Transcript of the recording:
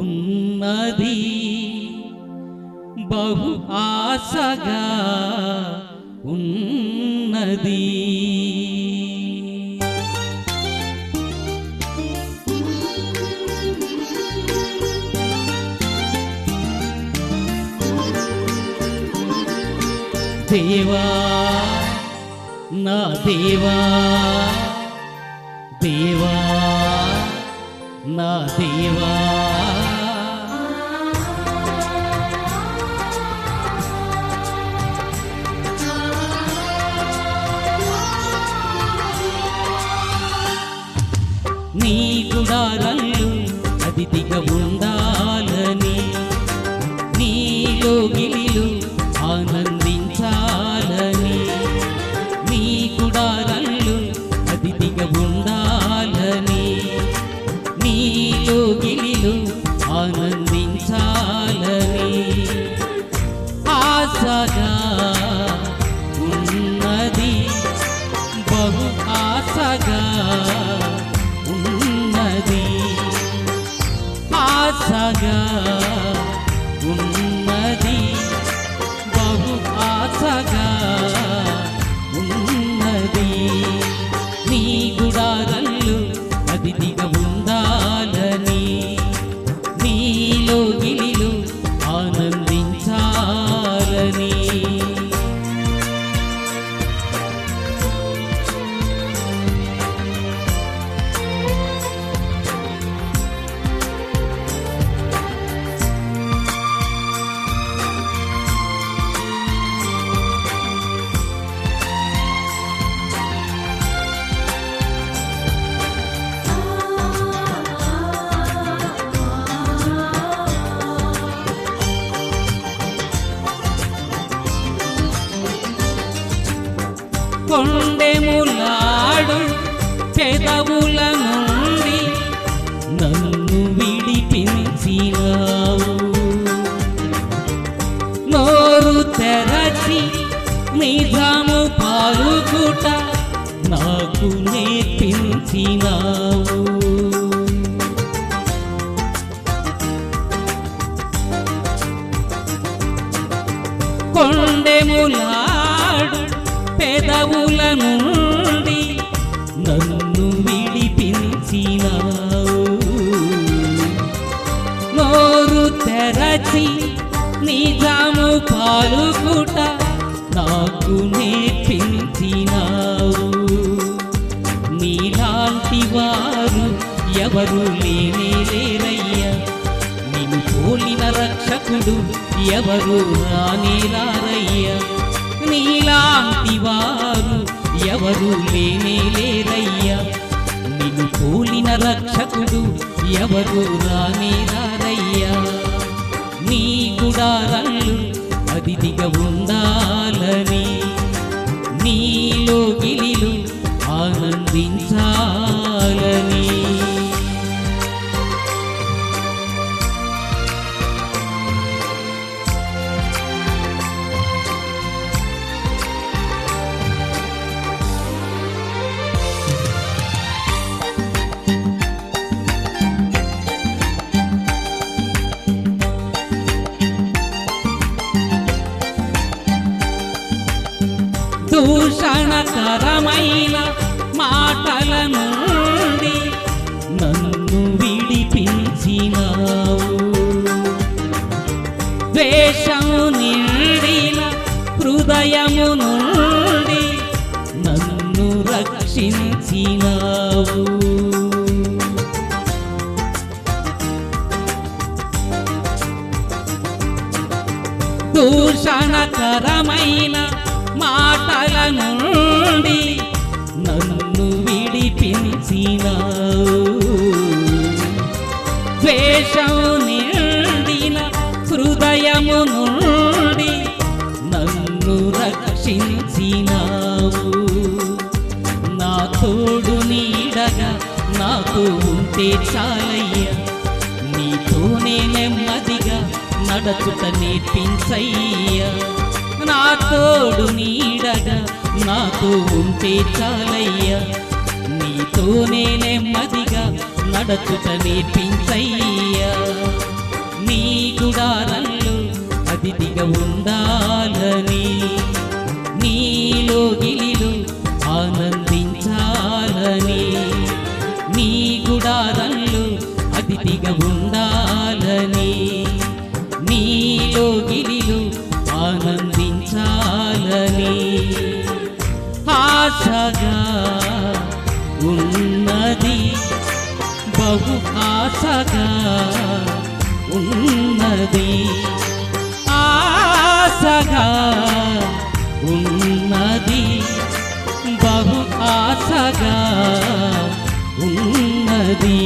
ఉన్నది బహు ఆశగా ఉన్నది. దేవా నా దేవా దేవా నా దేవా. నీ గుడారల్లు అతిథిగా ఉండాలని నీలో గిలిలు ఆనందించాలని నీ గుడారల్లు అతిథిగా ఉండాలని నీలో గిలిలు ఆనందించాలని ఆశగా ఆశగా ఉన్నది బహు ఆశగా. గుండెములాడు పెదవుల నుండి నన్ను విడిపించినావు. నోరు తెరచి నిజము పాలుకుట నాకు నేర్పించినావు. కొండెములా పెదవుల నుండి నన్ను విడిపించినావు. నోరు తెరచి నిజాము పాలుకుట నాకు నేర్పించినావు. నీలాంటి వారు ఎవరు లేనే లేరయ్యా. నిన్ను పోలిన రక్షకుడు ఎవరు రానే రారయ్యా. నీలాంటి వారు ఎవరు లేనే లేరయ్యా. నిన్ను పోలిన రక్షకుడు ఎవరు రానే రారయ్యా. నీ గుడారల్లు అతిథిగా ఉండాలని నీలో గిలిలు దూషణకరమైన మాటల నుండి నన్ను విడిపించినావు. ద్వేషము నిండిన హృదయము నుండి నన్ను రక్షించినావు. దూషణకరమైన మాటల నుండి నన్ను విడిపించినావు. ద్వేషం నిండిన హృదయము నుండి నన్ను రక్షించినావు. నా తోడు నీడగా నాకు ఉంటే చాలయ్య. నీతోనే నెమ్మదిగా నడచుట నేర్పించయ్యా. నా తోడు నీడగా నాతో ఉంటే చాలయ్యా. నీతోనే నెమ్మదిగా నడచుట నేర్పించయ్యా. నీ గుడారంలో అతిథిగా ఉండాలని నీలో గిలిలో ఆనందించాలని నీ గుడారంలో అతిథిగా ఉండాలని నీలో గిలి ఆశగా ఉన్నది. బహు ఆశగా ఉన్నది. ఆశగా ఉన్నది. బహు ఆశగా ఉన్నది.